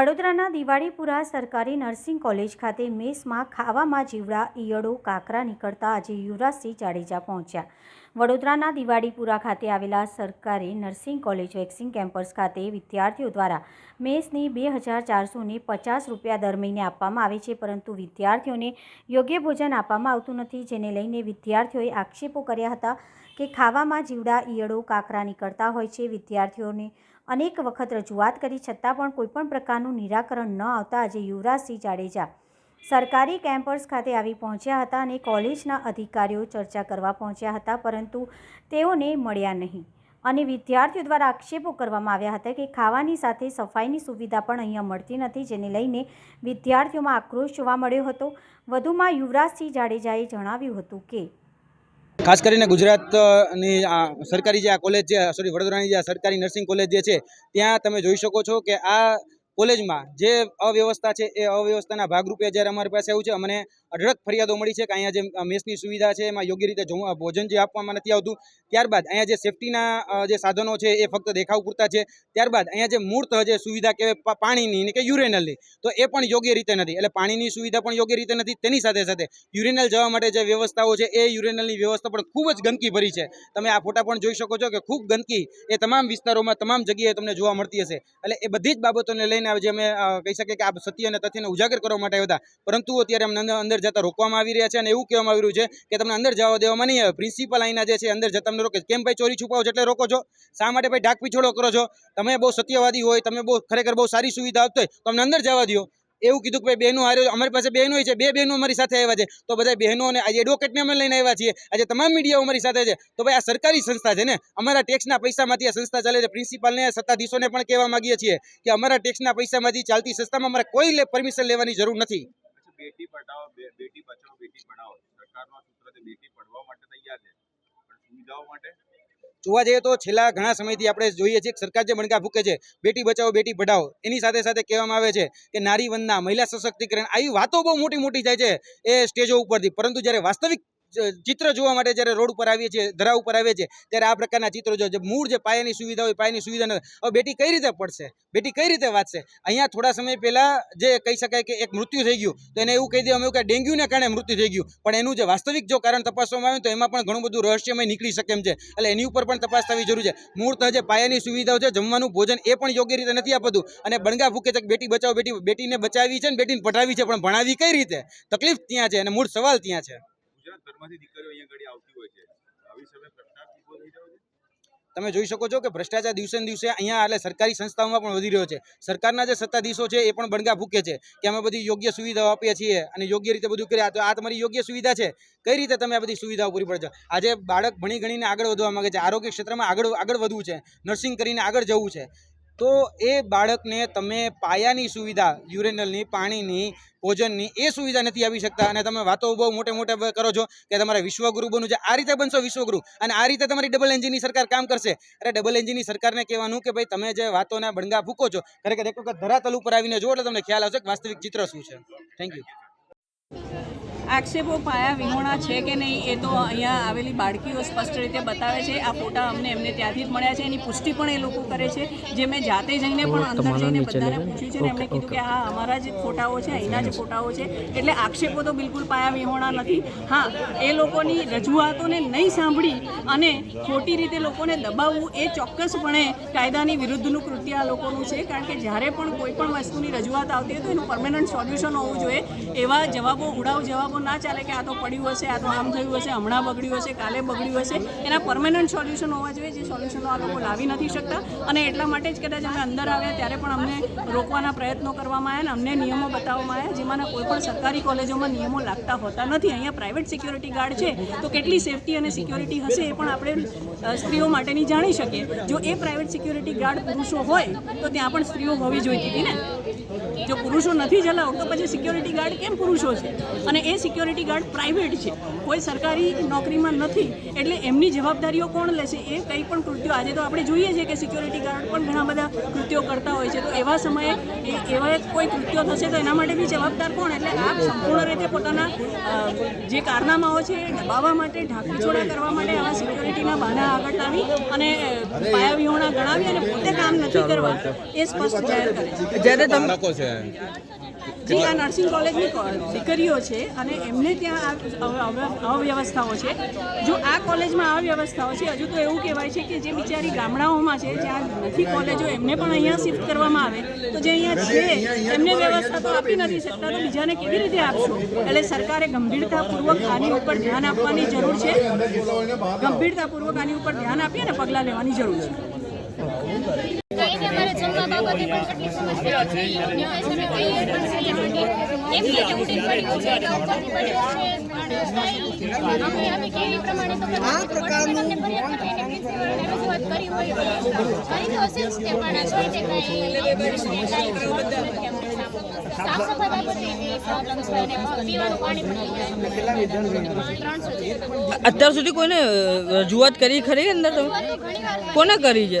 વડોદરાના દિવાળીપુરા સરકારી nursing college ખાતે મેસમાં ખાવામાં જીવડા, ઈયળો, કાકરા નીકળતા આજે યુવરાજસિંહ જાડેજા પહોંચ્યા. વડોદરાના દિવાળીપુરા ખાતે આવેલા સરકારી નર્સિંગ કોલેજ વેક્સિંગ કેમ્પસ ખાતે વિદ્યાર્થીઓ દ્વારા મેસની બે હજાર ચારસોને પચાસ રૂપિયા દર મહિને આપવામાં આવે છે, પરંતુ વિદ્યાર્થીઓને યોગ્ય ભોજન આપવામાં આવતું નથી, જેને લઈને વિદ્યાર્થીઓએ આક્ષેપો કર્યા હતા કે ખાવામાં જીવડા, ઈયળો, કાકરા નીકળતા હોય છે. વિદ્યાર્થીઓને અનેક વખત રજૂઆત કરી છતાં પણ કોઈપણ પ્રકારનું નિરાકરણ ન આવતા આજે યુવરાજસિંહ જાડેજા સરકારી કેમ્પસ ખાતે આવી પહોંચ્યા હતા અને કોલેજના અધિકારીઓ ચર્ચા કરવા પહોંચ્યા હતા, પરંતુ તેઓને મળ્યા નહીં. અને વિદ્યાર્થીઓ દ્વારા આક્ષેપો કરવામાં આવ્યા હતા કે ખાવાની સાથે સફાઈની સુવિધા પણ અહીંયા મળતી નથી, જેને લઈને વિદ્યાર્થીઓમાં આક્રોશ જોવા મળ્યો હતો. વધુમાં યુવરાજસિંહ જાડેજાએ જણાવ્યું હતું કે ખાસ કરીને ગુજરાતની આ સરકારી જે આ કોલેજ છે સોરી વડોદરાની જે આ સરકારી નર્સિંગ કોલેજ જે છે, ત્યાં તમે જોઈ શકો છો કે આ કોલેજમાં જે અવ્યવસ્થા છે, એ અવ્યવસ્થાના ભાગરૂપે જ્યારે અમારી પાસે એવું છે, અમને અઢળક ફરિયાદો મળી છે કે અહીંયા જે મેસની સુવિધા છે, એમાં યોગ્ય રીતે ભોજન જે આપવામાં નથી આવતું, ત્યારબાદ અહીંયા જે સેફટીના જે સાધનો છે એ ફક્ત દેખાવ પૂરતા છે, ત્યારબાદ અહીંયા જે મૂર્ત જે સુવિધા કે પાણીની કે યુરેનલની તો એ પણ યોગ્ય રીતે નથી. એટલે પાણીની સુવિધા પણ યોગ્ય રીતે નથી, તેની સાથે સાથે યુરેનલ જવા માટે જે વ્યવસ્થાઓ છે એ યુરેનલની વ્યવસ્થા પણ ખૂબ જ ગંદકી ભરી છે. તમે આ ફોટા પણ જોઈ શકો છો કે ખૂબ ગંદકી એ તમામ વિસ્તારોમાં, તમામ જગ્યાએ તમને જોવા મળતી હશે. એટલે એ બધી જ બાબતોને લઈને આજે અમે કહી શકીએ કે આ સત્ય અને તથ્યને ઉજાગર કરવા માટે આવ્યા હતા. પરંતુ અત્યારે અમને અંદર- અંદર જતા રોકવામાં આવી રહ્યા છે અને એવું કહેવામાં આવી રહ્યું છે કે તમને અંદર જવા દેવામાં નહીં આવે. પ્રિન્સિપલ અહીંના જે છે અંદર જતા તમને રોકે કેમ ભાઈ ચોરી છુપાવો એટલે રોકો છો? શા માટે ભાઈ ડાક પીછોડો કરો છો? તમે બહુ સત્યવાદી હોય, તમે બહુ ખરેખર બહુ સારી સુવિધા આપતો હોય, તો અમને અંદર જવા દો એવું કીધું કે ભાઈ બહેનો હારે અમારી પાસે બહેનો છે, બે બહેનો અમારી સાથે આવ્યા છે. તો બધા બહેનો અને આજે એડવોકેટને અમે લઈને આવ્યા છીએ. આજે તમામ મીડિયાઓ અમારી સાથે છે. તો ભાઈ આ સરકારી સંસ્થા છે ને, અમારા ટેક્સના પૈસામાંથી આ સંસ્થા ચાલે છે. પ્રિન્સિપાલને સત્તાધીશોને પણ કહેવા માંગીએ છીએ કે અમારા ટેક્સના પૈસામાંથી ચાલતી સંસ્થામાં અમારે કોઈ પરમિશન લેવાની જરૂર નથી. બેટી પઢાઓ બેટી બચાવો, બેટી પઢાઓ. સરકારનું સૂત્ર બેટી પઢવા માટે તૈયાર છે. પણ સુવિધાઓ માટે? જોવા જઈએ તો છેલ્લા ઘણા સમયથી આપણે જોઈએ છીએ સરકાર જે મણકા ફૂકે છે, બેટી બચાવો, બેટી પઢાવો એની સાથે સાથે કહેવામાં આવે છે કે નારી વંદના, મહિલા સશક્તિકરણ, આવી વાતો બહુ મોટી મોટી થાય છે એ સ્ટેજો ઉપરથી. પરંતુ જ્યારે વાસ્તવિક ચિત્ર જોવા માટે જ્યારે રોડ ઉપર આવીએ છીએ, ધરા ઉપર આવીએ છીએ, ત્યારે આ પ્રકારના ચિત્રો જો મૂળ જે પાયાની સુવિધા હોય, પાયાની સુવિધા નથી હવે બેટી કઈ રીતે પડશે? બેટી કઈ રીતે વાંચશે? અહીંયા થોડા સમય પહેલા જે કહી શકાય કે એક મૃત્યુ થઈ ગયું, તો એને એવું કહી દેવામાં આવ્યું કે ડેન્ગ્યુને કારણે મૃત્યુ થઈ ગયું. પણ એનું જે વાસ્તવિક જો કારણ તપાસવામાં આવે તો એમાં પણ ઘણું બધું રહસ્યમય નીકળી શકે એમ છે. એટલે એની ઉપર પણ તપાસ થવી જરૂરી છે. મૂળતઃ જે પાયાની સુવિધાઓ છે, જમવાનું, ભોજન, એ પણ યોગ્ય રીતે નથી આપતું. અને બણગા ફૂકે છે બેટી બચાવો, બેટી બેટીને બચાવી છે ને બેટીને પઢાવી છે, પણ ભણાવી કઈ રીતે? તકલીફ ત્યાં છે અને મૂળ સવાલ ત્યાં છે. તમે જોઈ શકો છો કે ભ્રષ્ટાચાર દિવસે દિવસે અહીંયા એટલે સરકારી સંસ્થાઓમાં પણ વધી રહ્યો છે. સરકારના જે સત્તાધીશો છે એ પણ બણગા ફૂકે છે કે અમે બધી યોગ્ય સુવિધાઓ આપીએ છીએ અને યોગ્ય રીતે બધું કર્યા. તો આ તમારી યોગ્ય સુવિધા છે? કઈ રીતે તમે આ બધી સુવિધાઓ પૂરી પડે આજે બાળક ભણી ગણીને આગળ વધવા માંગે છે. આરોગ્ય ક્ષેત્રમાં આગળ આગળ વધવું છે. નર્સિંગ કરીને આગળ જવું છે. તો એ બાળકને તમે પાયાની સુવિધા, યુરેનલની, પાણીની, ભોજનની, એ સુવિધા નથી આપી શકતા. અને તમે વાતો બહુ મોટે મોટે કરો છો કે તમારે વિશ્વગુરુ બનવું છે. આ રીતે બનશો વિશ્વગુરુ. અને આ રીતે તમારી ડબલ એન્જિનની સરકાર કામ કરશે. અરે ડબલ એન્જિનની સરકારને કહેવાનું કે ભાઈ તમે જે વાતોના બણગા ફૂકો છો, ખરેખર એક વખત ધરાતલ ઉપર આવીને જો એટલે તમને ખ્યાલ આવશે કે વાસ્તવિક ચિત્ર શું છે. થેન્ક યુ આક્ષેપો પાયા વિહોણા છે કે નહીં એ તો અહીંયા આવેલી બાળકીઓ સ્પષ્ટ રીતે બતાવે છે. આ ફોટા અમને એમને ત્યાંથી જ મળ્યા છે. એની પુષ્ટિ પણ એ લોકો કરે છે. જે મેં જાતે જઈને પણ અંદર જઈને બધાને પૂછ્યું છે ને એમણે કીધું કે હા અમારા જ ફોટાઓ છે અહીંના જ ફોટાઓ છે. એટલે આક્ષેપો તો બિલકુલ પાયા વિહોણા નથી. હા એ લોકોની રજૂઆતોને નહીં સાંભળી અને ખોટી રીતે લોકોને દબાવવું એ ચોક્કસપણે કાયદાની વિરુદ્ધનું કૃત્ય આ લોકોનું છે. કારણ કે જ્યારે પણ કોઈ પણ વસ્તુની રજૂઆત આવતી હોય તો એનું પરમેનન્ટ સોલ્યુશન હોવું જોઈએ. એવા જવાબો ઉડાવ જવાબો ના ચાલે કે આ તો પડ્યું હશે, આ તો આમ થયું હશે, હમણાં બગડ્યું હશે, કાલે બગડ્યું હશે. એના પરમેનન્ટ સોલ્યુશન હોવા જોઈએ, જે સોલ્યુશનો આ લોકો લાવી નથી શકતા. અને એટલા માટે જ કદાચ અમે અંદર આવ્યા ત્યારે પણ અમને રોકવાના પ્રયત્નો કરવામાં આવ્યા અને અમને નિયમો બતાવવામાં આવ્યા, જેમાંના કોઈ પણ સરકારી કોલેજોમાં નિયમો લાગતા હોતા નથી. અહીંયા પ્રાઇવેટ સિક્યોરિટી ગાર્ડ છે, તો કેટલી સેફટી અને સિક્યોરિટી હશે એ પણ આપણે સ્ત્રીઓ માટેની જાણી શકીએ. જો એ પ્રાઇવેટ સિક્યોરિટી ગાર્ડ પુરુષો હોય, તો ત્યાં પણ સ્ત્રીઓ હોવી જોઈતી હતી ને? જો પુરુષો નથી ચલાવ તો પછી સિક્યોરિટી ગાર્ડ કેમ પુરુષો છે? અને એ સિક્યોરિટી ગાર્ડ પ્રાઇવેટ છે. કોઈ સરકારી નોકરીમાં નથી, એટલે એમની જવાબદારીઓ કોણ લેશે? એ કંઈ પણ કૃત્યો, આજે તો આપણે જોઈએ છીએ કે સિક્યોરિટી ગાર્ડ પણ ઘણા બધા કૃત્યો કરતા હોય છે. તો એવા સમયે એવા કોઈ કૃત્યો થશે, તો એના માટે બી જવાબદાર કોણ? એટલે આપ સંપૂર્ણ રીતે પોતાના જે કારનામાઓ છે એ દબાવવા માટે ઢાંકીછોડા કરવા માટે આવા સિક્યોરિટીના બહાના આગળ આવી અને પાયા વિહોણા ગણાવી અને પોતે કામ નથી કરવા એ સ્પષ્ટ જાહેર કરે છે. જ્યારે તમે જે આ નર્સિંગ કોલેજની દીકરીઓ છે અને એમને ત્યાં આ અવ- અવ- અવ્યવસ્થાઓ છે. જો આ કોલેજમાં અવ્યવસ્થાઓ છે, હજુ તો એવું કહેવાય છે કે જે બિચારી ગામડાઓમાં છે, જ્યાં નથી કોલેજો, એમને પણ અહીંયા શિફ્ટ કરવામાં આવે, તો જે અહીંયા છે, એમને વ્યવસ્થા તો આપી નથી શકતા, તો બીજાને કેવી રીતે આપશો? એટલે સરકારે ગંભીરતાપૂર્વક આની ઉપર ધ્યાન આપવાની જરૂર છે. ગંભીરતાપૂર્વક આની ઉપર ધ્યાન આપીએ ને પગલાં લેવાની જરૂર છે. અત્યાર સુધી કોઈને રજૂઆત કરી ખરી અંદર તમે? કોને કરી છે?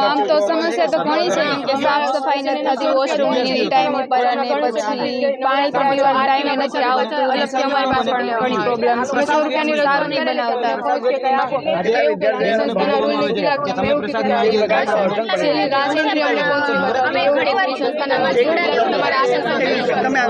આમ તો સમસ્યા તો ઘણી છે કે સાફ સફાઈ નથી થતી વોશરૂમની ટાઈમ ઉપર અને પછી પાણી પણ ટાઈમ ટાઈમે નથી આવતું અને અમારી પાસે પણ ઘણી પ્રોબ્લેમ છે. સો રૂપિયાની સારું નહીં બનાવતા. અમે ઘણી વાર સંસ્થાના જોડાયેલા તમારા આશા